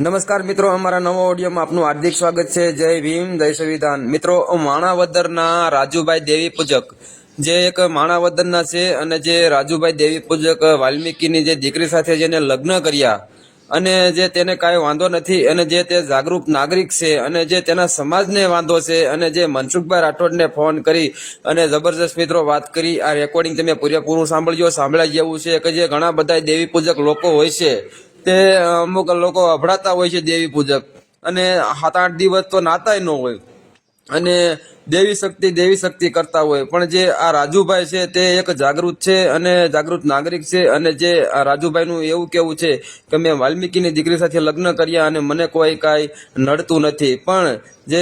નમસ્કાર મિત્રો, અમારા નવો ઓડિયોમાં આપનું હાર્દિક સ્વાગત છે. જય ભીમ, જય સંવિધાન. મિત્રો, માણાવદરના રાજુભાઈ દેવી પૂજક જે એક માણાવદરના છે અને જે રાજુભાઈ દેવી પૂજક વાલ્મીકીની જે દીકરી સાથે જેને લગ્ન કર્યા અને જે તેને કાંઈ વાંધો નથી અને જે તે જાગૃત નાગરિક છે અને જે તેના સમાજને વાંધો છે અને જે મનસુખભાઈ રાઠોડને ફોન કરી અને જબરજસ્ત મિત્રો વાત કરી. આ રેકોર્ડિંગ તમે પૂરેપૂરું સાંભળજો. સાંભળ્યા જેવું છે કે જે ઘણા બધા દેવી પૂજક લોકો હોય છે. તે અમુક લોકો અભડાતા હોય છે દેવી પૂજક. અને સાત આઠ દિવસ તો નાતાય ન હોય. અને દેવી શક્તિ દેવી શક્તિ કરતા હોય. પણ જે આ રાજુભાઈ છે તે એક જાગૃત છે અને જાગૃત નાગરિક છે અને જે આ રાજુભાઈનું એવું કેવું છે કે મેં વાલ્મીકીની દીકરી સાથે લગ્ન કર્યા અને મને કોઈ કાંઈ નડતું નથી. પણ જે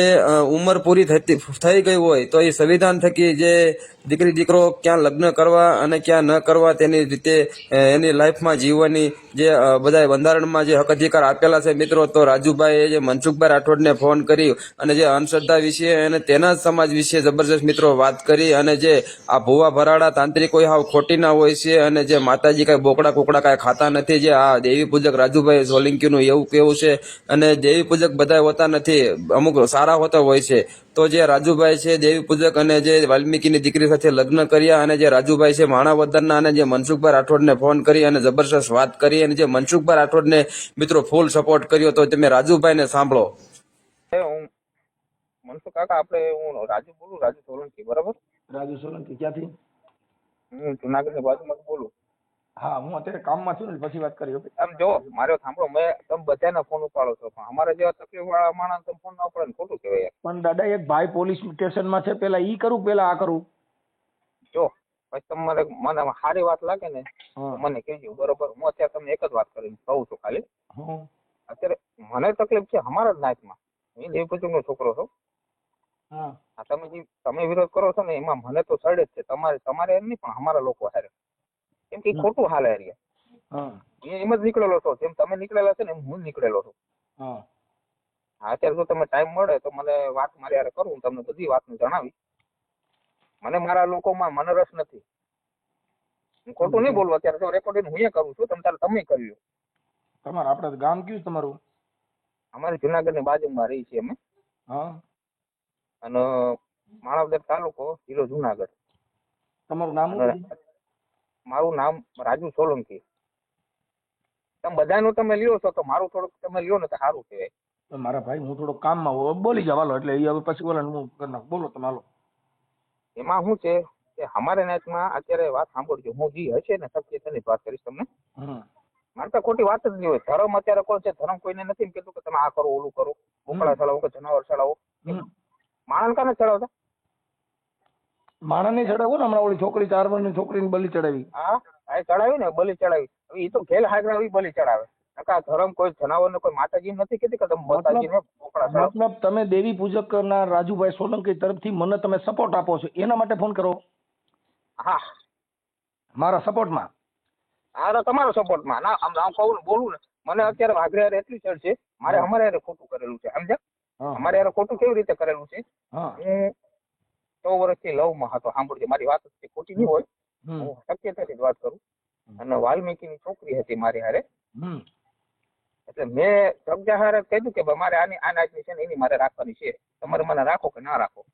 ઉંમર પૂરી થતી, થઈ ગઈ હોય તો એ સંવિધાન થકી જે દીકરી, દીકરો ક્યાં લગ્ન કરવા અને ક્યાં ન કરવા તેની રીતે એની લાઈફમાં જીવવાની જે બધા બંધારણમાં જે હક અધિકાર આપેલા છે મિત્રો, તો રાજુભાઈએ જે મનસુખભાઈ રાઠોડને ફોન કર્યો અને જે અંધશ્રદ્ધા વિશે અને તેના સમાજ વિશે જબરજસ્ત મિત્રો વાત કરી અને જે આ ભુવા ભરાડા તાંત્રિક હાવ ખોટી ના હોય છે અને જે માતાજી કાંઈ બોકડા કોકડા કાંઈ ખાતા નથી, જે આ દેવી પૂજક રાજુભાઈ સોલંકીનું એવું કેવું છે અને દેવી પૂજક બધા હોતા નથી, અમુક સારા હોતા હોય છે. તો જે રાજુભાઈ છે, દેવી પૂજક અને જે વાલ્મીકીની દીકરી સાથે લગ્ન કર્યા અને જે રાજુભાઈ છે, માણાવદરના અને જે મનસુખભાઈ રાઠોડને ફોન કરી અને જબરજસ્ત વાત કરી અને જે મનસુખભાઈ રાઠોડને મિત્રો ફૂલ સપોર્ટ કર્યો, તો તમે રાજુભાઈને સાંભળો. હું મનસુખ કાકા આપણે હું રાજુ બોલું રાજુ સોલંકી બરાબર? રાજુ સોલંકી ક્યાંથી? હું જુનાગઢની બાજુમાં બોલું. હા હું અત્યારે કામમાં છું ને પછી વાત કરી ઓકે? આમ જો મારે સાંભળો મેં તમે બધાને ફોન ઉપાડો છો પણ અમારે જેવા તકલીફ વાળા માણસ તમે ફોન ના ઉપાડે ખોટું કહેવાય પણ દાદા એક ભાઈ પોલીસ સ્ટેશનમાં છે પેલા ઈ કરું પેલા આ કરું? જો પછી તમારે મને સારી વાત લાગે ને મને કહેજો બરોબર? હું અત્યારે તમને એક જ વાત કરીને કહું છું ખાલી. અત્યારે મને તકલીફ છે અમારા જ નાચમાં હું નો છોકરો છું. હા. તમે જે તમે વિરોધ કરો છો ને એમાં મને તો સડે જ છે. તમારે તમારે એમ નહીં પણ અમારા લોકો હારે. કેમ કે ખોટું હાલે હારી હા. એમ જ નીકળેલો છો. જેમ તમે નીકળેલા છે ને એમ હું નીકળેલો છું. હા. અત્યારે જો તમે ટાઈમ મળે તો મને વાત મારી હારે કરું. હું તમને બધી વાતનું જણાવી મને મારા લોકોમાં મને રસ નથી. હું ખોટું નહીં બોલું. અત્યારે જો રેકોર્ડિંગ હું એ કરું છું તમે તારે તમે કરી લો. તમારે આપણે ગામ કયું તમારું? અમારી જુનાગઢની બાજુમાં રહી છીએ અમે. હા. અને માણાવદર તાલુકો જિલ્લો જુનાગઢ. તમારું નામ મારું નામ રાજુ સોલંકી. તમે બધાનું તમે લ્યો છો તો મારું થોડુંક તમે લ્યો ને તો સારું કહેવાય. મારા ભાઈ હું થોડો કામમાં હોઉં. બોલી જાવ હાલો એટલે એ હવે પછી બોલે હું કરી નાખું. બોલો તમે હાલો. એમાં શું છે કે અમારે નાચમાં અત્યારે વાત સાંભળજો. હું જે હશે ને સત્ય તેની વાત કરીશ તમને. મારે તો ખોટી વાત જ નહીં હોય. ધર્મ અત્યારે કોણ છે? ધર્મ કોઈને નથી કીધું કે તમે આ કરો ઓલું કરો. ઉકળા ચડાવો કે જનાવર ચડાવો હમ. માણસ કાને ચડાવતા? માણસને ચડાવો ને? હમણાં ઓલી છોકરી ચાર વર્ષની છોકરીને બલી ચડાવી. હા? ચડાવી ને બલી ચડાવી. હવે એ તો ખેલ હાજરા બલી ચડાવે. નકા ધર્મ કોઈ જનાવર ને કોઈ માતાજી નથી કીધી કે તમે માતાજી ને મતલબ તમે દેવી પૂજકના રાજુભાઈ સોલંકી તરફથી મને તમે સપોર્ટ આપો છો. એના માટે ફોન કરો. હા. મારા સપોર્ટમાં હા તો તમારો સપોર્ટમાં ના આમ આમ કહું બોલું ને. મને અત્યારે વાઘરે એટલી ચડ છે. મારે અમારે ખોટું કરેલું છે. સમજ્યા? અમારે હારે ખોટું કેવી રીતે કરેલું છે? હા. સો વર્ષથી લવમાં હતો સાંભળજો મારી વાત ખોટી નહીં હોય. હું શક્યતાથી જ વાત કરું. અને વાલ્મીકીની છોકરી હતી મારી હારે. એટલે મેં સબ્જા હારે કીધું કે મારે આની આ નાચની છે ને એની મારે રાખવાની છે. તમારે મને રાખો કે ના રાખો?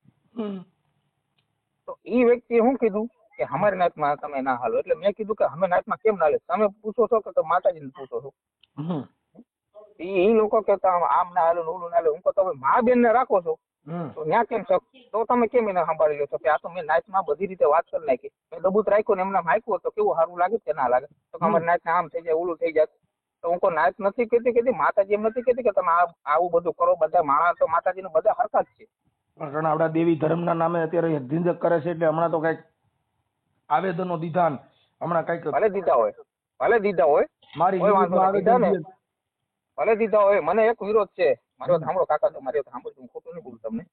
તો એ વ્યક્તિએ શું કીધું કે અમારી નાતમાં તમે ના હાલો. એટલે મેં કીધું કે અમે નાતમાં કેમ ના લે તમે પૂછો છો કે માતાજીને પૂછો છો. ઈ લોકો કેતા આમ ના હાલો ઓલું ના હાલો. હું કહું તમે મા બેન ને રાખો છો. તો ત્યાં કેમ તો તમે કેમ એને સંભાળી લો છો? કે આ તો મેં નાચમાં બધી રીતે વાત કરી નાખી. મેં દબૂત રાખ્યું ને એમને હાંક્યું તો કેવું સારું લાગે કે ના લાગે? તો અમારે નાચ આમ થઈ જાય ઓલું થઈ જાય. તો હું કોઈ નાચ નથી કહેતી કહેતી માતાજી એમ નથી કહેતી કે તમે આવું બધું કરો બધા માણસ તો માતાજીને બધા હરકત છે. પણ આપણા દેવી ધર્મના નામે અત્યારે ઝીંઝક કરે છે એટલે હમણાં તો કંઈક આવેદનો દીધા ને. હમણાં કંઈક ભલે દીધા હોય. ભલે દીધા હોય. મારી કોઈ ભલે દીધા હોય મને એક વિરોધ છે. મારો સાંભળો કાકા તો મારી સાંભળો હું ખોટું નહીં બોલું તમને.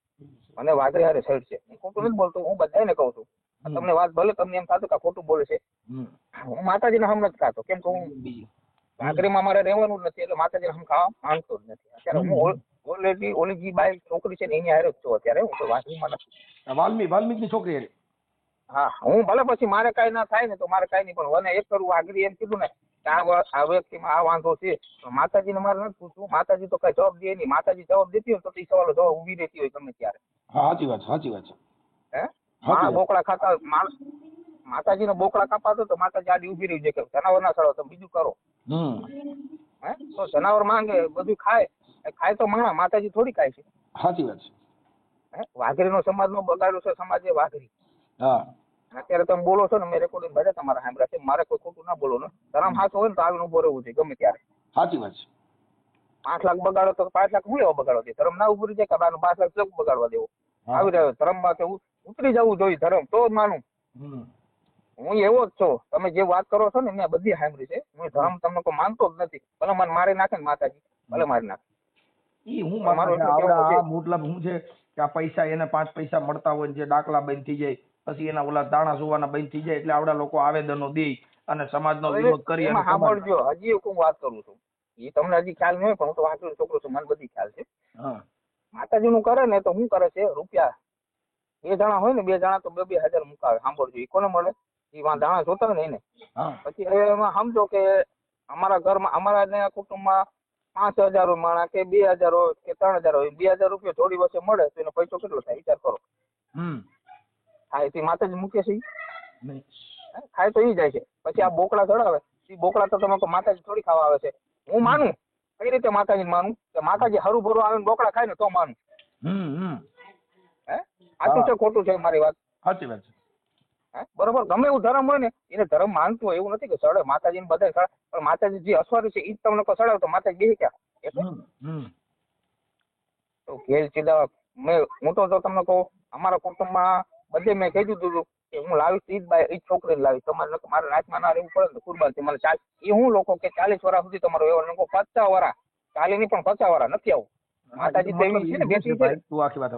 મને વાઘરે હારે સાઈડ છે. હું ખોટું નથી બોલતો હું બધાને કહું છું. તમને વાત ભલે તમને એમ થતું કે ખોટું બોલે છે. હું માતાજીને હમ નથી ખાતો. કેમ કે હું વાઘરીમાં મારે રહેવાનું જ નથી એટલે માતાજીને હમ ખાવા માંગતો જ નથી. અત્યારે હું ઓલરેડી ઓલી જી બાઈ છોકરી છે ને એની હારે જ છું અત્યારે. હું તો વાઘરીમાં નથી. વાલ્મી વાલ્મીકની છોકરી હા હું ભલે પછી મારે કાંઈ ના થાય ને તો મારે કાંઈ નહીં પણ મને એક કરું વાઘરી એમ કીધું ને આ આ વ્યક્તિમાં આ વાંધો છે. માતાજી માતાજીને મારે નથી પૂછવું. માતાજી તો કઈ જવાબ દે નહીં. માતાજી જવાબ દેતી હોય તો એ સવાલો જવાબ ઊભી રહેતી હોય ગમે ત્યારે. સાચી વાત સાચી વાત છે. હે? બોકડા ખાતા માતાજીને બોકડા કાપાતો તો માતાજી આડી ઊભી રહી છે કે જનાવર ના સડો તમે બીજું કરો. હે? તો જનાવર માંગે બધું ખાય. ખાય તો માણા માતાજી થોડી ખાય છે. સાચી વાત છે. વાઘરી નો સમાજ નો બગાડ્યો છે સમાજે વાઘરી. હા. અત્યારે તમે બોલો છો ને મેં રેકોર્ડિંગ બધા તમારા સાંભળ્યા છે મારે કોઈ ખોટું ના બોલો ને? ધરમ હાથ હોય ને તો આવીને ઊભો રહેવું છે ગમે ત્યારે. સાચી વાત છે. પાંચ લાખ બગાડો તો પાંચ લાખ હું એવો બગાડો છે ધર્મ ના ઉભરી જાય કે પાંચ લાખ ચોક બગાડવા દેવો? આવી રહ્યો ધરમમાં ઉતરી જવું જોઈએ ધરમ તો માનું. હું એવો જ છું. તમે જે વાત કરો છો ને મેં બધી સાંભળી છે. હું ધર્મ તમને કોઈ માનતો જ નથી. ભલે મને મારી નાખે ને માતાજી ભલે મારી નાખે. ઈ હું મારો મતલબ હું છે કે આ પૈસા એને પાંચ પૈસા મળતા હોય જે દાખલા બંધ થઈ જાય પછી એના ઓલા દાણા સુવાના બંધ થઈ જાય એટલે આવડા લોકો આવેદનો દે. અને સમાજનો વિરોધ કરી અને સાંભળજો હજી એક હું વાત કરું છું. એ તમને હજી ખ્યાલ હોય પણ હું તો વાંચું છોકરો છું મને બધી ખ્યાલ છે. માતાજી નું કરે ને તો શું કરે છે? રૂપિયા બે જણા હોય ને બે જણા તો બે બે હજાર મુકાવે. સાંભળજો એ કોને મળે? એ વાં દાણા જોતા ને એને. પછી હવે એમાં સમજો કે અમારા ઘરમાં અમારા ને કુટુંબમાં પાંચ હજાર માણા કે બે હજાર હોય કે ત્રણ હજાર હોય બે હજાર રૂપિયા થોડી વર્ષે મળે તો એનો પૈસો કેટલો થાય? વિચાર કરો. હમ. થાય તે માતાજી મૂકે છે હે? ખાય તો ઈ જાય છે. પછી આ બોકડા ચડાવે એ બોકડા તો તમે માતાજી થોડી ખાવા આવે છે. હું માનું કઈ રીતે માતાજી માનું? કે માતાજી હરું ભરું આવે બોકડા ખાય ને તો માનું. હમ હમ. હે? સાચું છે ખોટું છે મારી વાત. સાચી વાત છે. બરોબર ગમે એવું ધર્મ હોય ને એને ધર્મ માનતું હોય એવું નથી કે સડે માતાજી ને બધા સડે પણ માતાજી જે અસવારી છે એ જ તમને સડાવે તો માતાજી બેસી ક્યાં? એટલે તો ઘેર ચીડા મેં હું તો તમને કહું અમારા કુટુંબમાં બધે મેં કહી દીધું કે હું લાવી ઈ બાય જ છોકરીને લાવીશ. તમારે નકો મારે રાતમાં ના રહેવું પડે ને કુરબાનથી મને ચાલ એ હું લોકો કે ચાલીસ વર્ષ સુધી તમારો વ્યવહાર નકો પચાસ વર્ષ ચાલી ની પણ પચાસ વર્ષ નથી આવું. માતાજી દેવી છે ને બેસી છે તું આખી વાત.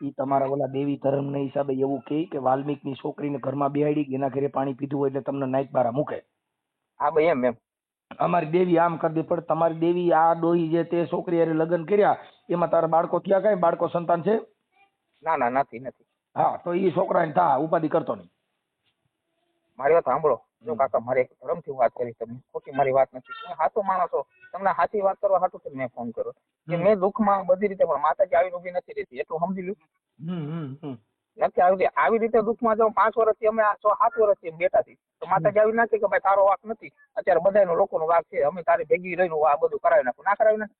ઈ તમારા ઓલા દેવી ધર્મ ના હિસાબે એવું કહે કે વાલ્મીકની છોકરીને ઘરમાં બેહાડી એના ઘરે પાણી પીધું હોય એટલે તમને નાઈટ બારા મૂકે. હા ભાઈ એમ એમ. અમારી દેવી આમ કરી દે પણ તમારી દેવી આ ડોહી જે તે છોકરી લગ્ન કર્યા એમાં તારા બાળકો થયા કઈ? બાળકો સંતાન છે? ના ના નથી નથી. હા તો ઈ છોકરાને થા ઉપાધિ કરતો નહીં. મારી વાત સાંભળો. જો કાકા મારે એક ધર્મથી વાત કરી તમને. ખોટી મારી વાત નથી. તમે સાચો માણસ છો. તમને સાચી વાત કરવા હાટું જ મેં ફોન કર્યો કે મેં દુઃખમાં બધી રીતે પણ માતાજી આવીને ઊભી નથી રહેતી. એટલું સમજી લ્યું. નથી આવી આવી રીતે દુઃખમાં જો પાંચ વર્ષથી અમે છ સાત વર્ષથી થી બેઠા છીએ. તો માતાજી આવી નાખી કે ભાઈ તારો વાક નથી. અત્યારે બધાનો લોકોનો વાક છે. અમે તારી ભેગી રહીને આ બધું કરાવી નાખું. ના કરાવી નાખું?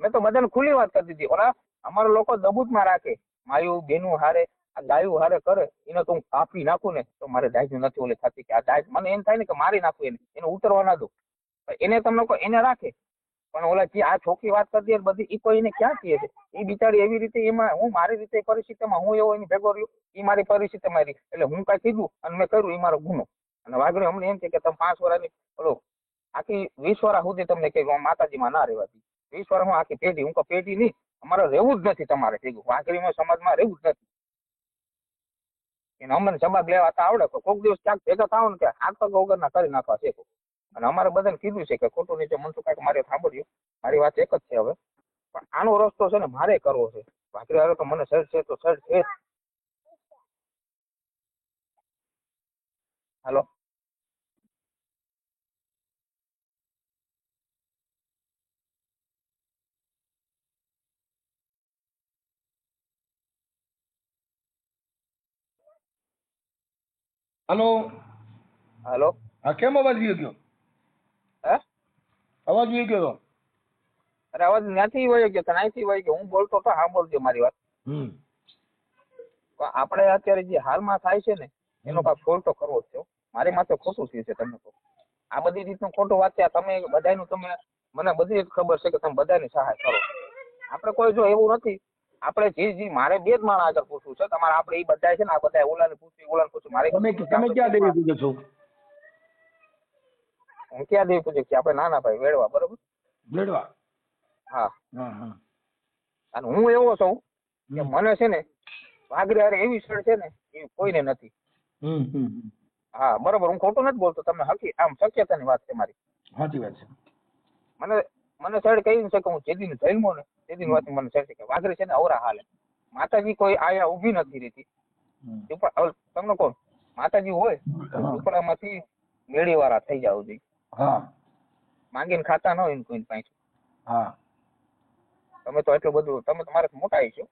મેં તો બધાને ખુલ્લી વાત કરી દીધી. ઓલા અમારા લોકો દબૂતમાં રાખે. માયું બેનું હારે ગાયું હારે કરે, એને તો હું કાપી નાખું ને, તો મારે દાજ નથી ઓલી થતી કે આ દાયજ, મને એમ થાય ને કે મારી નાખું એને એને ઉતરવા ના દો એને તમને એને રાખે. પણ ઓલા જે આ છોકરી વાત કરતી બધી એ કોઈ એને ક્યાં કહે છે? એ બિચારી એવી રીતે એમાં, હું મારી રીતે પરિસ્થિતિમાં હું એવો એની ભેગો રહ્યો એ મારી પરિસ્થિતિ મારી. એટલે હું કાંઈ કીધું અને મેં કર્યું એ મારો ગુનો. અને વાઘરે હમણાં એમ છે કે તમે પાંચ વર્ષની ઓલો, આખી વીસ વર્ષ સુધી તમને કહ્યું માતાજીમાં ના રહેવાથી વીસ વર્ષ હું આખી પેઢી, હું કહું, પેઢી નહીં અમારે રહેવું જ નથી તમારે ભેગું. વાઘરીમાં સમાજમાં રહેવું જ નથી. એને અમને સમાજ લેવા તો આવડે કોઈક દિવસ ક્યાંક ભેગા થાવ ને કે હાથ પગ વગરના કરી નાખવા છે અને અમારે બધાને કીધું છે કે ખોટું નીચે મનસુખ કાંઈક મારે સાંભળ્યું. મારી વાત એક જ છે હવે. પણ આનો રસ્તો છે ને મારે કરવો છે. વાઘરી વાળો તો મને સર છે તો સર છે. હાલો. હલો. હલો. હા કેમ અવાજ ગયો ગયો? હે? અવાજ ગયો ગયો અરે અવાજ ત્યાંથી વયો ગયો અહીંથી વયો ગયો. હું બોલતો તો સાંભળજો મારી વાત. હમ. આપણે અત્યારે જે હાલમાં થાય છે ને એનો કાંઈ ફોલ તો કરવો જ છે હો. મારી માથે ખોટું થયું છે તમને તો. આ બધી રીતનું ખોટું આ તમે બધાનું તમે મને બધી ખબર છે કે તમે બધાની સહાય કરો. આપણે કોઈ જો એવું નથી આપણે જે જે મારે બે જ માણસ આગળ પૂછવું છે. તમારે આપણે એ બધા છે ને આ બધા ઓલાને પૂછવી ઓલાને પૂછવું મારે તમે તમે ક્યાં દેવી પૂજો છો? હું ક્યાં દેવી પૂજો કે આપણે નાના ભાઈ વેડવા બરોબર? વેડવા? હા. અને હું એવો છું કે મને છે ને વાઘરી હારે એવી સળ છે ને એ કોઈને નથી. હા બરોબર. હું ખોટું નથી બોલતો તમે હકી આમ શક્યતાની વાત છે મારી. સાચી વાત છે. મને મને સર કહી છે કે હું જેદીન જન્મો ને જેદી વાત મને સર કે વાઘરે છે ને અવરા હાલે. માતાજી કોઈ આયા ઊભી નથી રહેતી. તમને કહું માતાજી હોય. ઝૂંપડામાંથી મેળી વાળા થઈ જાવ જોઈએ માંગીને ખાતા ન હોય ને કોઈ પાસે હા. તમે તો એટલું બધું તમે તો મારે મોટા છો.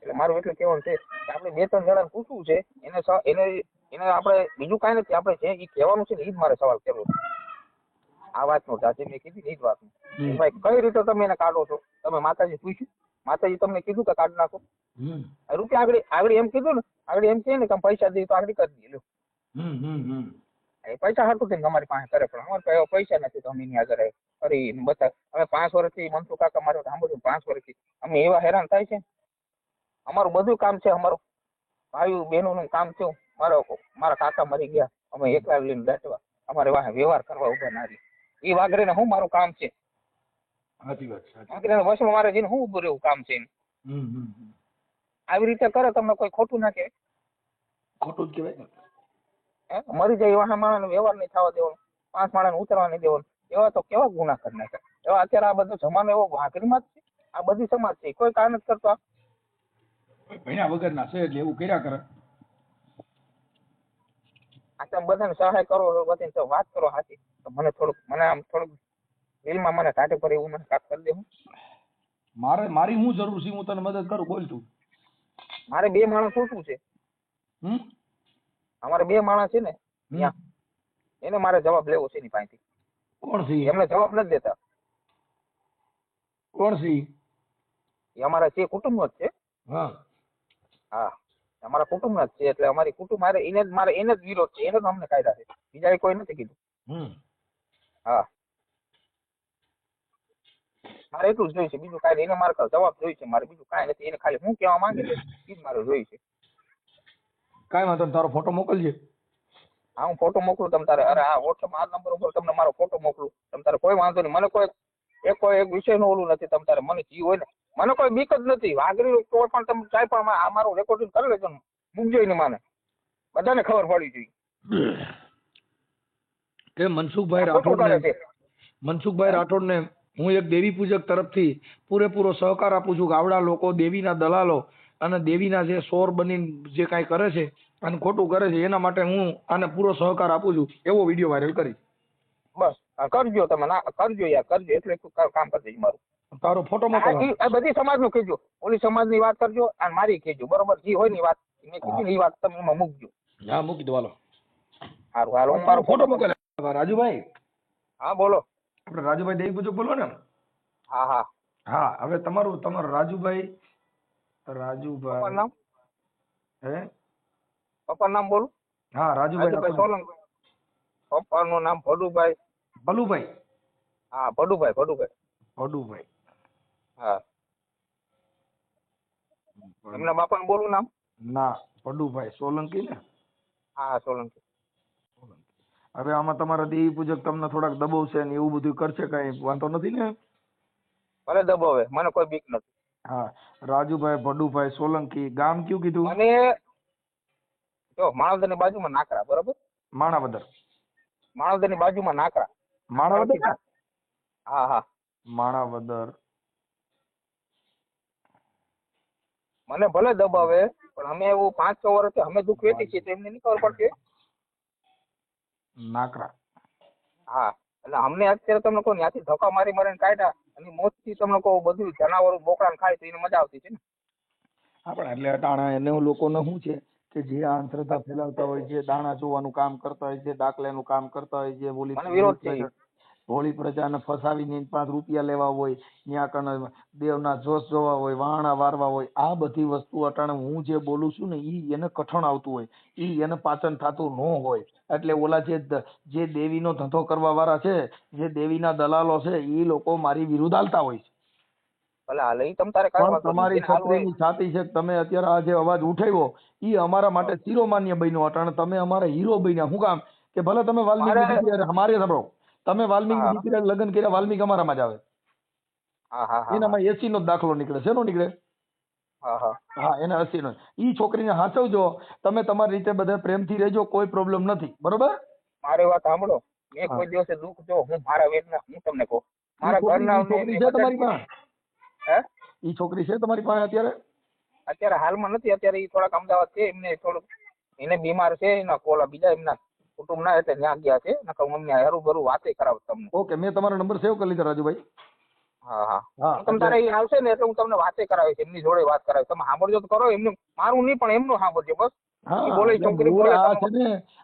એટલે મારું એટલું કહેવાનું છે કે આપણે બે ત્રણ જણાને પૂછવું છે એને એને એને આપણે બીજું કાંઈ નથી આપણે જે એ કહેવાનું છે ને એ જ મારે સવાલ કરવો છે. આ વાતનો દાદી મેં કીધી ને જ વાતનું. ભાઈ કઈ રીતે તમે એને કાઢો છો? તમે માતાજી પૂછ્યું. માતાજી તમને કીધું કે કાઢ નાખો. રૂપિયા આગળ આગળ એમ કીધું ને આગળ એમ કહે ને કે પૈસા દઈએ તો આગળ કરી હમ એ પૈસા હાટું થઈને અમારી પાસે કરે પણ અમારે પાસે પૈસા નથી તો અમે એની આગળ. ફરી બતા અમે પાંચ વર્ષથી મનસુ કાકા મારે સાંભળ્યું પાંચ વર્ષથી. અમે એવા હેરાન થાય છે અમારું બધું કામ છે અમારું. ભાઈઓ બહેનોનું કામ છે. મારો મારા કાકા મરી ગયા. અમે એકલા લઈને બેઠવા અમારે વાહે વ્યવહાર કરવા ઊભા ના રહી એ વાઘરેને હું મારું કામ છે? સાચી વાત સાચી વાઘરેને વશમાં મારે જઈને હું ઉભું રહેવું કામ છે. આવી રીતે કરો તમને કોઈ ખોટું ના કહેવાય. ખોટું જ કહેવાય મરી જાય એવા માણસ વ્યવહાર નહીં થવા દેવાનો પાંચ માણસ ઉતરવા નહીં દેવાનું એવા તો કેવા ગુના કરી નાખે એવા અત્યારે આ બધો જમાનો એવો વાઘરીમાં જ છે? આ બધી સમાજ છે. કોઈ કામ નથી કરતો ભણ્યા વગર ના છે એટલે એવું કર્યા કરે. આ તમે બધાને સહાય કરો બધાને તો વાત કરો સાચી. તો મને થોડુંક મને આમ થોડુંક દિલમાં મને કાઢે પર એવું મને કાપ કરી દેવું. મારે મારી હું જરૂર છે હું તને મદદ કરું બોલ તું. મારે બે માણસ ઓછું છે. હમ? અમારે બે માણસ છે ને ત્યાં. એને મારે જવાબ લેવો છે એની પાસેથી. કોણ છે એમને જવાબ નથી દેતા. કોણ છે એ? અમારા જે કુટુંબ જ છે. હા. હા. અમારા કુટુંબ જ છે એટલે અમારી કુટુંબ મારે એને જ મારે એને જ વિરોધ છે. એને જ અમને કાયદા છે. બીજા કોઈ નથી કીધું. હમ. હા. મારે એટલું જ જોઈએ છે બીજું કાંઈ એને મારે જવાબ જોઈએ છે મારે બીજું કાંઈ નથી. એને ખાલી હું કહેવા માંગે છે એ જ મારે જોઈએ છે કાંઈ વાંધો નહીં. તારો ફોટો મોકલજે. હા હું ફોટો મોકલું તમ તારે. અરે આ વોટ્સઅપ આ નંબર ઉપર તમને મારો ફોટો મોકલું. તમ તારે કોઈ વાંધો નહીં. મને કોઈ એક કોઈ એક વિષયનું ઓલું નથી તમ તારે. મને જી હોય ને. મને કોઈ બીક જ નથી. વાઘરી કોઈ પણ તમે કાંઈ પણ આ મારું રેકોર્ડિંગ કરી લેજો ને. મૂકજો ને મને. બધાને ખબર પડી જોઈએ કે મનસુખભાઈ રાઠોડને મનસુખભાઈ રાઠોડને હું એક દેવી પૂજક તરફથી પૂરેપૂરો સહકાર આપું છું ગાવડા લોકો દેવીના દલાલો અને દેવીના જે સોર બની જે કાંઈ કરે છે અને ખોટું કરે છે એના માટે હું આને પૂરો સહકાર આપું છું. એવો વીડિયો વાયરલ કરી. બસ કરજો તમે ના કરજો યાર કરજો એટલે કામ કરી મારું. તારો ફોટો મોકલ. બધી આ બધી સમાજનું કહેજો. ઓલી સમાજની વાત કરજો અને મારી કહેજો બરોબર? જે હોયની વાત. મેં કીધી ને એ વાત તમે એમાં મૂકજો. હા મૂકી દો હાલો. હારું હાલો. તારો ફોટો મોકલ. રાજુભાઈ? હા બોલો. આપણે રાજુભાઈ દેવી પૂજક બોલો ને હા હા. હા હવે તમારું તમારું રાજુભાઈ રાજુભાઈ. નામ? હે? પપ્પા નામ બોલું? હા રાજુભાઈ. સોલંકી. પપ્પાનું નામ ભડુભાઈ. ભલુભાઈ? હા ભડુભાઈ ભડુભાઈ. ભડુભાઈ. હા. એમના બાપાનું બોલું નામ? ના ભડુભાઈ સોલંકી ને? હા સોલંકી. હવે આમાં તમારા દેવી પૂજક તમને થોડાક દબાવશે ને એવું બધું કરશે કઈ? વાંધો નથી ને? ભલે દબાવે મને કોઈ બીક નથી. હા. રાજુભાઈ ભડુભાઈ સોલંકી ગામ કયું કીધું? અને જો માણાવદરની બાજુમાં નાકરા બરોબર? માણાવદર. માણાવદરની બાજુમાં નાકરા. માણાવદર? હા હા. માણાવદર. મને ભલે દબાવે પણ અમે એવું પાંચ છ વર્ષથી અમે દુઃખ વેઠી છીએ તો એમને નહીં ખબર પડતી? નાકરા. હા એટલે અમને અત્યારે તમને કહું ત્યાંથી ધક્કા મારી મારીને કાઢ્યા અને મોતથી તમને કહું બધું જનાવરો બોકડા ખાય તો એને મજા આવતી છે ને. આપણે એટલે અટાણા એને લોકોને શું છે કે જે આ અંધશ્રદ્ધા ફેલાવતા હોય છે દાણા જોવાનું કામ કરતા હોય છે દાખલાનું કામ કરતા હોય છે બોલી વિરોધ છે એ. ભોળી પ્રજાને ફસાવીને પાસે રૂપિયા લેવા હોય ત્યાં કને દેવના જોશ જોવા હોય વાહણા વારવા હોય આ બધી વસ્તુ અટાણે હું જે બોલું છું ને ઈ એને કઠણ આવતું હોય ઈ એને પાચન થતું ન હોય. એટલે ઓલા જે જે દેવીનો ધંધો કરવા વાળા છે જે દેવીના દલાલો છે ઈ લોકો મારી વિરુદ્ધ હાલતા હોય છે. તમારી. છત્રીની છાતી છે તમે અત્યારે આ જે અવાજ ઉઠાવ્યો ઈ અમારા માટે શિરોમાન્ય બન્યો અટાણે તમે અમારા હીરો બન્યા. હું કામ? કે ભલે તમે વાલ્મીકી મારે- અમારે સાંભળો. તમે વાલ્મીકી દીકરા લગ્ન કર્યા વાલ્મીકી અમારામાં જ આવે. એનામાં એસી નો દાખલો નીકળે શેનો નીકળે? હા હા. એસી નો. ઈ છોકરીને હાચવજો તમે તમારી રીતે બધા પ્રેમથી રહેજો કોઈ પ્રોબ્લેમ નથી. બરોબર? મારી વાત સાંભળો. મેં કોઈ દિવસે દુઃખ જો હું મારા વેદના હું તમને કહું. મારા ઘરના છોકરી છે તમારી પાસે? હે? ઈ છોકરી છે તમારી પાસે અત્યારે? અત્યારે હાલમાં નથી અત્યારે એ થોડાક અમદાવાદ છે એમને થોડુંક એને બીમાર છે એના કોલા બીજા એમના કુટુંબ ના એટલે ત્યાં ગયા છે. નકર હું અમને હરું ભરું વાતે કરાવ તમને. ઓકે મેં તમારો નંબર સેવ કરી લીધો રાજુભાઈ. હા હા. હા તારે એ આવશે ને એટલે હું તમને વાતે કરાવીશ એમની જોડે વાત કરાવીશ. તમે સાંભળજો તો કરો એમનું મારું નહીં પણ એમનું સાંભળજો બસ.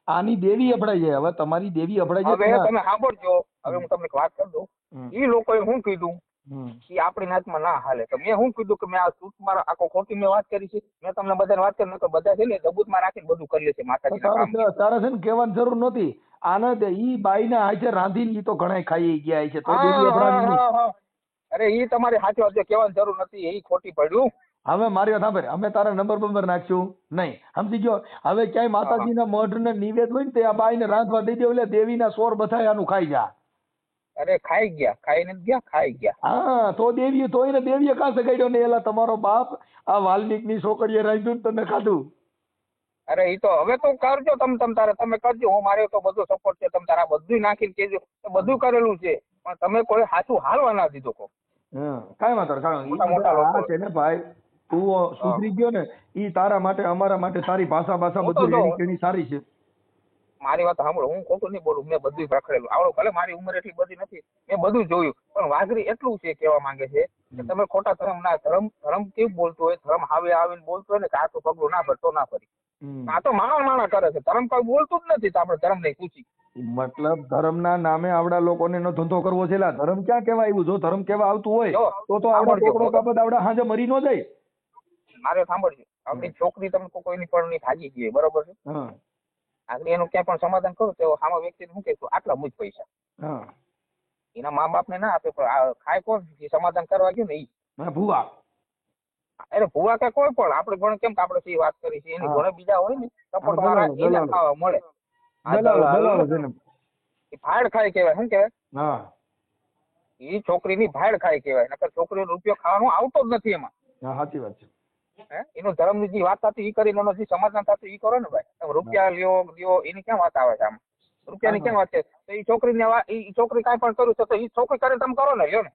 આની દેવી અપડાઈ જાય હવે તમારી દેવી અપડાઈ હવે જાય તમે સાંભળજો. હવે હું તમને વાત કરી દઉં. એ લોકોએ શું કીધું. એ આપણી નાતમાં ના હાલે. તો મેં શું કીધું કે મેં આ સૂટ મારા આખો ખોટી મેં વાત કરી છે. મેં તમને બધાને વાત કરી નકર બધા છે ને દબૂતમાં રાખીને બધું કરી લે માતાજી તારે છે- ને કહેવાની જરૂર નહોતી. આને તે ઈ બાઈને હાથે રાંધીને ઈ તો ઘણા ખાઈ ગયા છે. તો દેવી. અરે ઈ તમારી સાચી વાત છે કહેવાની જરૂર નથી એ ખોટી પડ્યું. હવે મારી વાત સાંભળ. અમે તારા નંબર બંબર નાખશું? નહીં. સમજી ગયો? હવે ક્યાંય માતાજીના મઢ ને નિવેદ હોય ને તે આ બાઈને રાંધવા દઈ દે એટલે દેવીના સોર બધાય આનું ખાઈ જા. અરે ખાઈ ગયા ખાઈ નથી ગયા ખાઈ ગયા. હા તો દેવીએ તો એને દેવીએ કાં સગાડ્યો ને? એલા તમારો બાપ આ વાલ્મીકની છોકરીએ રાંધ્યું ને તમે ખાધું? અરે એ તો હવે તો કરજો તમે તમ તારે તમે કરજો હું મારે તો બધો સપોર્ટ છે તમે તારા બધું નાખીને કેજો બધું કરેલું છે પણ તમે કોઈ સાચું હાલવા ના દીધો કો કાંઈ વાંધો કાંઈ મોટા મોટા લોકો. છે ને ભાઈ. તું સુધરી ગયો ને એ તારા માટે અમારા માટે સારી ભાષા ભાષા બધું સારી છે. મારી વાત સાંભળો હું ખોટું નહીં બોલું મેં બધું રખડેલું. આવડો ભલે મારી ઉંમર એટલી બધી નથી મેં બધું જોયું પણ વાઘરી એટલું છે કહેવા માંગે છે કે તમે ખોટા ધર્મ ના ધર્મ ધર્મ કેવું બોલતો હોય? ધર્મ હાવે આવીને બોલતો હોય ને કે આ તો પગલું ના ભરતો ના ફરી આ તો માણા માણા કરે છે. ધર્મ કોઈ બોલતું જ નથી આપણે ધર્મ નહીં પૂછી મતલબ ધર્મના નામે આવડા લોકો ને ધંધો કરવો છે. ધર્મ ક્યાં કેવા આવ્યું જો ધર્મ કેવા આવતું હોય તો તો આવડા ટોકરો કાપત આવડા હાજે મરી નો જાય. મારે સાંભળજો. આપણી છોકરી તમને કોઈ- પણ ની ભાગી ગઈ બરોબર છે? આગળ એનું ક્યાંય પણ સમાધાન કરો તો સામા વ્યક્તિને શું કહેશું? આટલા મુજ પૈસા. એના મા બાપને ના આપે પણ ખાય કોણ? સમાધાન કરવા ગયું ને ઈ. ભૂવા. અરે ભૂવા કે કોઈ પણ આપણે ઘણે કેમ આપણે જે વાત કરી છે એની હા. બીજા હોય ને સપોર્ટ વાળા એને ખાવા મળે. ને ભાડ ખાય કેવાય શું કેવાય હા. ઈ છોકરીની ભાડ ખાય કેવાય નકર છોકરીનો રૂપિયો ખાવાનો આવતો જ નથી એમાં. સાચી વાત છે. એનું ધર્મની જે વાત થતી ઈ કરીને એનો જે સમાધાન થતું ઈ કરો ને ભાઈ. રૂપિયા લ્યો લ્યો એની ક્યાં વાત આવે છે આમ? રૂપિયાની ક્યાં વાત છે? તો એ છોકરીને ઈ છોકરી કાંઈ પણ કર્યું છે તો એ છોકરી કરે તમે કરો ને લ્યો ને.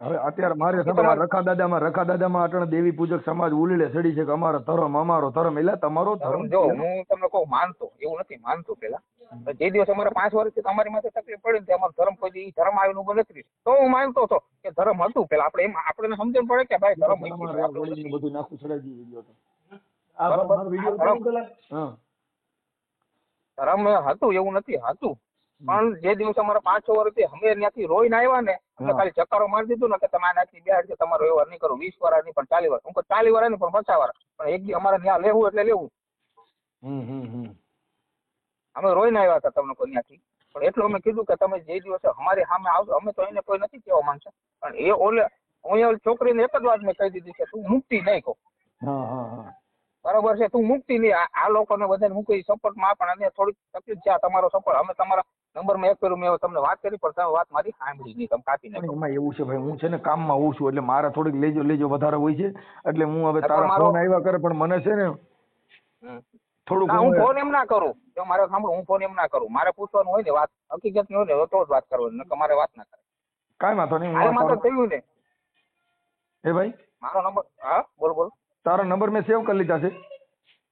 હવે અત્યારે મારે તમારા રખા દાદામાં રખા દાદામાં અટણ દેવી પૂજક સમાજ ઉલીલે ચડી છે કે અમારો ધર્મ અમારો ધર્મ. એટલે તમારો ધર્મ જો હું તમને કહું માનતો એવું નથી માનતો પેલા જે દિવસ અમારે પાંચ વર્ષથી તમારી માથે તકલીફ પડી ને અમારો ધર્મ કોઈ ધર્મ આવીને ઊભો નથી તો હું માનતો હતો કે ધર્મ હતું પેલા આપણે એમ આપણને સમજણ પડે કે ભાઈ ધર્મ બધું નાખું ચડાવી દીધું ધર્મ હતું એવું નથી હતું. પણ જે દિવસે અમારા પાંચ છ વર્ષથી અમે ત્યાંથી રોઈને આવ્યા ને. ખાલી ચક્કરો મારી દીધું ને કે તમે આનાથી બે હાડ તમારો વ્યવહાર નહીં કરો વીસ વાર નહીં પણ ચાલી વાર હું ચાલી વાર નહીં પણ પચાસ વાર પણ એક દી અમારે ત્યાં લેવું એટલે લેવું. અમે રોઈને આવ્યા હતા તમને કોઈ ત્યાંથી. પણ એટલું અમે કીધું કે તમે જે દિવસે અમારી સામે આવશો અમે તો એને કોઈ નથી કહેવા માંગશે પણ એ ઓલે હું છોકરીને એક જ વાત મેં કહી દીધી કે તું મુક્તિ નહીં કહો. હા હા હા. બરાબર છે તું મુક્તિ લે આ- લોકોને બધાને મૂકી સપોર્ટમાં પણ અને થોડીક તકલીફ છે તમારો સપોર્ટ. અમે તમારા નંબરમાં એક કર્યું મેં તમને વાત કરી પણ તમે વાત મારી સાંભળી નહીં. તમે કાપી પણ એમાં એવું છે ભાઈ હું છે ને કામમાં હોઉં છું એટલે મારા થોડીક લેજો લેજો વધારે હોય છે. એટલે હું હવે તારા ફોન આવ્યા કરે પણ મને છે ને. થોડુંક હું ફોન એમ ના કરું. જો મારે સાંભળો હું ફોન એમ ના કરું. મારે પૂછવાનું હોય ને વાત હકીકતની હોય ને તો જ વાત કરવાની નકર મારે વાત ના કરે. કાઈ વાંધો નહીં મારે માત્ર થયું ને. એ ભાઈ? મારો નંબર હા બોલ બોલ. તારા નંબર મેં સેવ કરી લીધા છે.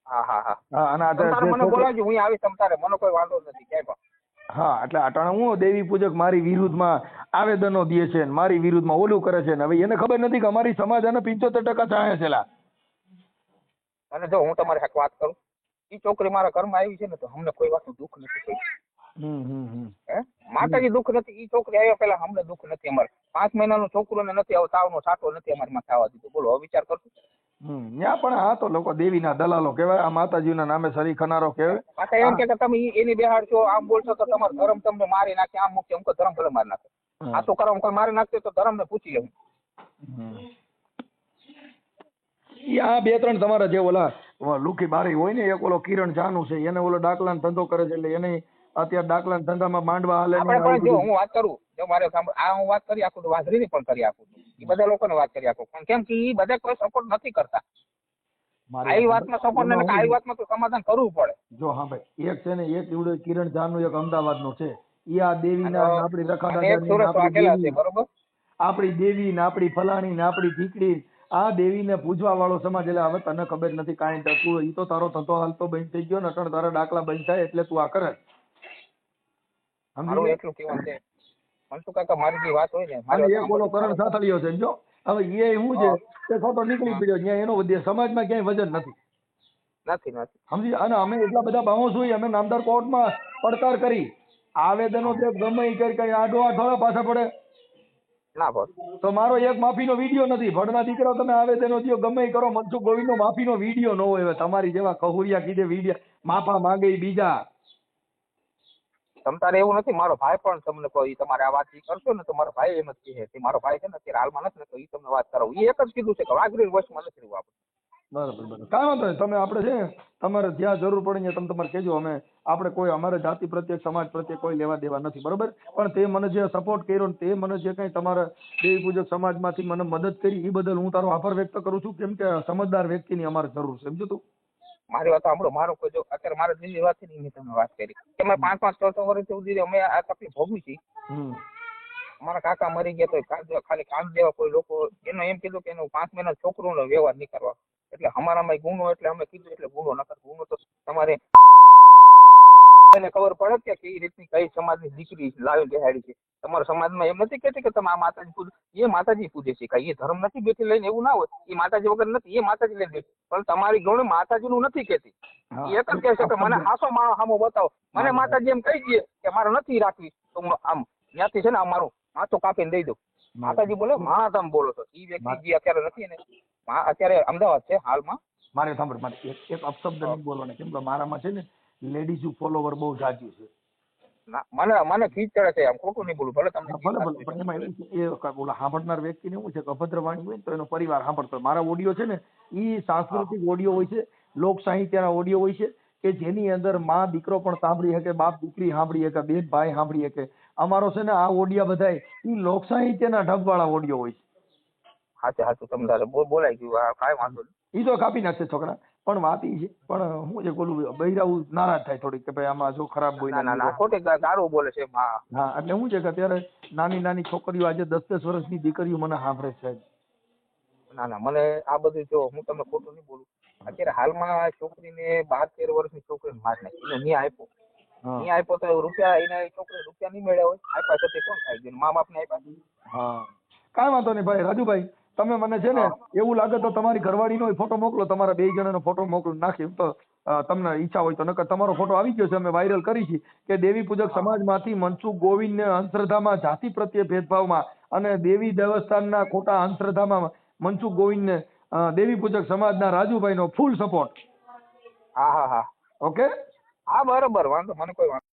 હા હા હા. હા અને આ તમ તારે જે મને બોલાવજો હું આવીશ તમ તારે મને કોઈ વાંધો નથી ક્યાંય પણ. હા એટલે અટાણે હું દેવી પૂજક મારી વિરુદ્ધમાં આવેદનો દે છે ને મારી વિરુદ્ધમાં ઓલું કરે છે ને હવે એને ખબર નથી કે અમારી સમાજ આને પંચોતેર ટકા ચાહે છે અને જો હું તમારી સાથે વાત કરું ઈ છોકરી મારા ઘરમાં આવી છે ને તો અમને કોઈ વાતનું દુઃખ નથી હે? માતાજી દુઃખ નથી ઈ છોકરી આવ્યા પેલા અમને દુઃખ નથી અમારે. પાંચ મહિનાનું છોકરું ને નથી આવો તાવનો સાટો નથી અમારી માથે થવા દીધો. બોલો વિચાર કરશો ત્યાં પણ હા તો લોકો દેવીના દલાલો કહેવાય આ માતાજીના નામે સરી ખનારો કહેવાય. એમ કે તમે એની બેહાડ છો આમ બોલશો તો તમારો ધર્મ તમને મારી નાખે આમ મૂકશે અમુક ધર્મ ભલે મારી નાખે. આ તો કરો કોઈ મારી નાખશે તો ધર્મ ને પૂછી લેવું આ બે ત્રણ તમારા જે ઓલા લુખી લુકી બારી હોય ને એક ઓલો કિરણ જાનુ છે એને ઓલો ડાકલાનો ધંધો કરે છે એટલે એને અત્યારે ડાકલાના ધંધામાં માંડવા હાલે આપણે પણ જો હું વાત કરું જો મારે આ હું વાત કરી આખું વાઘરીની પણ કરી આખું એ બધા લોકોને વાત કરી આપો. પણ કેમ કે એ બધા કોઈ સપોર્ટ નથી કરતા. આવી વાતમાં સપોર્ટ એમાં આવી વાતમાં તો સમાધાન કરવું પડે. જો હા ભાઈ એક છે ને એક ઈવડો કિરણ જાનુ એક અમદાવાદનો છે. ઈ આ ને આપણી દેવી. બરોબર? આપણી દેવી ને આપણી ફલાણી ને આપણી ઠીકડી આ દેવીને પૂજવા વાળો સમાજ એટલે હવે તને ખબર નથી કાંઈ. તું એ તો તારો ધંધો હાલતો બંધ થઈ ગયો ને અટણ તારા ડાકલા બંધ થાય એટલે તું આ કરે. સમજી એટલું કહેવાનું છે. મનસુ કાકા મારી જે વાત હોય ને અને એક બોલો કરણ સાથળીયો છે. સમજો હવે એ શું છે તે ખોટો નીકળી પડ્યો ત્યાં એનો સમાજમાં ક્યાંય વજન નથી. નથી નથી. સમજી? અને અમે એટલા બધા બાઉન્સ હોઈએ અમે નામદાર કોર્ટમાં પડકાર કરી. આવેદનો તે ગમે ઈ કરી કરી આડો આ પાછા પડે. ના તો મારો એક માફીનો વીડિયો નથી. ભણના દીકરા તમે આવેદનો દો ગમે ઈ કરો. મનસુખ ગોવિંદનો માફીનો વીડિયો ન હોય તમારી જેવા કહુરિયા કીધે વીડિયો માફા માંગે બીજા. તમ એવું નથી, મારો ભાઈ પણ તમને કોઈ તમારે આ વાત કરશો ને તો મારો ભાઈ એમ જ કહે કે મારો ભાઈ છે ને અત્યારે હાલમાં નથી ને તો ઈ તમને વાત કરો ઈ એક જ કીધું છે કે વાઘરી વશમાં નથી રહેવું આપણે. બરાબર બરાબર. કાંઈ વાંધો નહીં. તમે આપણે છે તમારે જ્યાં જરૂર પડે તમે તમારે કહેજો. અમે, આપણે કોઈ, અમારે જાતિ પ્રત્યે, સમાજ પ્રત્યે કોઈ લેવા દેવા નથી. બરોબર? પણ તે મને જે સપોર્ટ કર્યો તે મને જે કંઈ તમારા દેવી પૂજક સમાજમાંથી મને મદદ કરી એ બદલ હું તારો આભાર વ્યક્ત કરું છું. કેમ કે સમજદાર વ્યક્તિની અમારે જરૂર છે. સમજો તું? મારી વાત સાંભળો મારો કોઈ જો અત્યારે મારા દિલ્હી વાતની મેં તમને વાત કરી. કે મેં પાંચ પાંચ છ છ વર્ષ સુધી અમે આ તકલીફ ભોગવી છે મારા કાકા મરી ગયા તો ખાલી કામ જેવા કોઈ લોકો એનો એમ કીધું કે એનું પાંચ મહિના છોકરોનો વ્યવહાર નહીં કરવા. એટલે અમારામાં ગુનો એટલે અમે કીધું એટલે ગુનો નકર ગુનો તો તમારે એને ખબર પડે કે કઈ રીતની કઈ સમાજની દીકરી લાવી બેહાડી છે. તમારા સમાજમાં એમ નથી કહેતી કે તમે આ માતાજી પૂજ. એ માતાજી પૂજે છે કઈ. એ ધર્મ નથી બેઠી લઈને એવું ના હોય. એ માતાજી વગર નથી એ માતાજી લઈને બેઠી. પણ તમારી ગૌણ માતાજીનું નથી કહેતી. એ એક જ કહે છે કે મને હાસો માણો હામો બતાવો. મને માતાજી એમ કહી દે કે મારે નથી રાખવી. તો હું આમ ત્યાંથી છે ને આ મારું માથું કાપીને દઈ દઉં. માતાજી બોલે મારા તમે બોલો છો. એ વ્યક્તિ જે અત્યારે નથી ને અત્યારે અમદાવાદ છે હાલમાં. મારે સાંભળ મારે એક એક અપશબ્દ નહીં બોલવાનો. કેમ કે મારામાં છે ને લેડીઝ ફોલોવર બહુ જાજુ છે. મને મને ખીચ ચડે છે આમ ખોટું નહીં બોલું ભલે તમને ભલે ભલે પણ એમાં એ ઓલા સાંભળનાર વ્યક્તિને એવું છે કે અભદ્ર વાણી હોય ને તો એનો પરિવાર સાંભળતો. મારા ઓડિયો છે ને એ સાંસ્કૃતિક ઓડિયો હોય છે લોક સાહિત્યના ઓડિયો હોય છે કે જેની અંદરમાં દીકરો પણ સાંભળી શકે બાપ દીકરી સાંભળી શકે બેન ભાઈ સાંભળી શકે. અમારો છે ને આ ઓડિયા બધાય એ લોક સાહિત્યના ઢબવાળા ઓડિયો હોય છે. સાચે સાચું તમને બોલાઈ ગયું કાંઈ વાંધો નહીં. એ તો કાપી નાખશે છોકરા. પણ વાત ઈ છે પણ હું જે બોલું બૈરાવું નારાજ થાય થોડીક કે ભાઈ આમાં જો ખરાબ ના ના ના ખોટી સારું બોલે છે માં હા. એટલે હું છે કે અત્યારે નાની નાની છોકરીઓ આજે દસ દસ વર્ષની દીકરીઓ મને સાંભળે છે. ના ના મને આ બધું જો હું તમને ખોટું નહીં બોલું. અત્યારે હાલમાં છોકરીને બાર તેર વર્ષની છોકરીને માર નાખી. ન્યાય આપ્યો. નહીં આપ્યો તો રૂપિયા એને છોકરી રૂપિયા નહીં મળ્યા હોય. આપ્યા છે તે કોણ ખાઈ ગયું? મા બાપને આપ્યા. હા. કાંઈ વાંધો નહીં ભાઈ રાજુભાઈ તમે મને છે ને એવું લાગે તો તમારી ઘરવાળીનો ફોટો મોકલો તમારા બે જણાનો ફોટો મોકલો નાખી તો તમને ઈચ્છા હોય તો. નકર તમારો ફોટો આવી ગયો છે અમે વાયરલ કરી છે કે દેવી પૂજક સમાજમાંથી મનસુખ ગોવિંદને અંધશ્રદ્ધામાં જાતિ પ્રત્યે ભેદભાવમાં અને દેવી દેવસ્થાનના ખોટા અંધશ્રદ્ધામાં મનસુખ ગોવિંદને ને દેવી પૂજક સમાજના રાજુભાઈનો ફૂલ સપોર્ટ હા હા હા. ઓકે હા બરોબર. વાંધો મને કોઈ વાંધો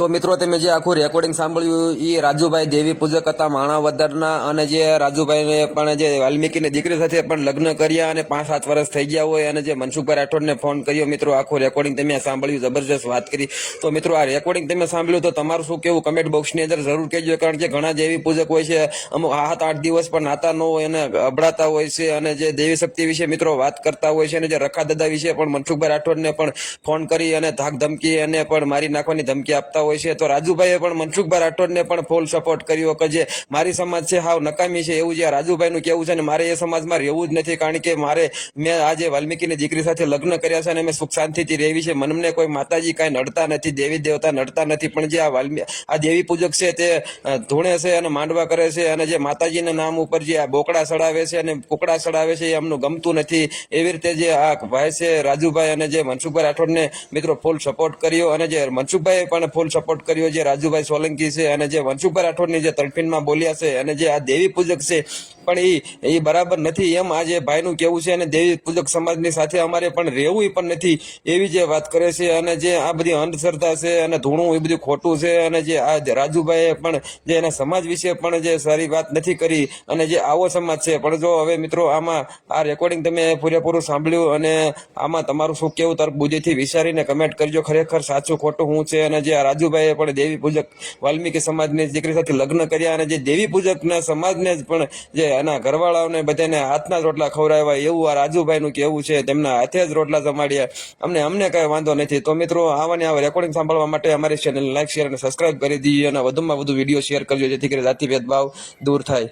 તો મિત્રો તમે જે આખું રેકોર્ડિંગ સાંભળ્યું એ રાજુભાઈ દેવી પૂજક હતા માણાવદરના અને જે રાજુભાઈને પણ જે વાલ્મીકીની દીકરી સાથે પણ લગ્ન કર્યા અને પાંચ સાત વર્ષ થઈ ગયા હોય અને જે મનસુખભાઈ રાઠોડને ફોન કર્યો, મિત્રો, આખું રેકોર્ડિંગ તમે સાંભળ્યું, જબરજસ્ત વાત કરી. તો મિત્રો, આ રેકોર્ડિંગ તમે સાંભળ્યું તો તમારું શું કેવું કમેન્ટ બોક્સની અંદર જરૂર કહેજો, કારણ કે ઘણા દેવી પૂજક હોય છે, અમુક સાત આઠ દિવસ પણ નાતા ન હોય અને અભડાતા હોય છે અને જે દેવી શક્તિ વિશે મિત્રો વાત કરતા હોય છે અને જે રખા દાદા વિશે પણ મનસુખભાઈ રાઠોડને પણ ફોન કરી અને ધાક ધમકી અને પણ મારી નાખવાની ધમકી આપતા હોય છે, તો રાજુભાઈએ પણ મનસુખભાઈ રાઠોડને પણ ફૂલ સપોર્ટ કર્યો કે જે મારી સમાજ છે, હાવ નકામી છે, એવું જે રાજુભાઈનું કહેવું છે ને, મારે એ સમાજમાં રહેવું જ નથી, કારણ કે મારે મેં આજે વાલ્મીકીની દીકરી સાથે લગ્ન કર્યા છે અને મેં સુખ શાંતિથી રહેવી છે, મનમને કોઈ માતાજી કાંઈ નડતા નથી, દેવી દેવતા નડતા નથી, પણ જે આ વાલ્મી, આ દેવી પૂજક છે તે ધૂણે છે અને માંડવા કરે છે અને જે માતાજીના નામ ઉપર જે આ બોકડા સડાવે છે અને કુકડા ચડાવે છે, એ અમનું ગમતું નથી, એવી રીતે જે આ ભાઈ છે, રાજુભાઈ અને જે મનસુખભાઈ રાઠોડને મિત્રો ફૂલ સપોર્ટ કર્યો અને જે મનસુખભાઈએ પણ ફૂલ સપોર્ટ કર્યો જે રાજુભાઈ સોલંકી છે અને જે વંશુભાઈ રાઠોડની જે તરફીનમાં બોલ્યા છે અને જે આ દેવી પૂજક છે પણ એ એ બરાબર નથી. એમ આજે ભાઈનું કેવું છે અને દેવી પૂજક સમાજની સાથે અમારે પણ રહેવું પણ નથી. એવી જે વાત કરે છે અને જે આ બધી અંધશ્રદ્ધા છે અને ધૂણું એ બધું ખોટું છે અને જે આ રાજુભાઈએ પણ જે એના સમાજ વિશે પણ જે સારી વાત નથી કરી અને જે આવો સમાજ છે. પણ જો હવે મિત્રો આમાં આ રેકોર્ડિંગ તમે પૂરેપૂરું સાંભળ્યું અને આમાં તમારું શું કેવું તર્ક બુદ્ધિથી વિચારીને કમેન્ટ કરજો. ખરેખર સાચું ખોટું શું છે અને જે આ રાજુભાઈએ પણ દેવી પૂજક વાલ્મીકી સમાજની દીકરી સાથે લગ્ન કર્યા અને જે દેવી પૂજકના સમાજને જ પણ જે એના ઘરવાળાઓને બધાને હાથના જ રોટલા ખવડાવ્યા એવું આ રાજુભાઈનું કેવું છે, તેમના હાથે જ રોટલા જમાડ્યા અમને અમને કઈ વાંધો નથી. તો મિત્રો, આવાની આવા રેકોર્ડિંગ સાંભળવા માટે અમારી ચેનલ લાઈક શેર અને સબસ્ક્રાઈબ કરી દઈએ અને વધુમાં વધુ વીડિયો શેર કરજો, જેથી કરી જાતિ ભાવ દૂર થાય.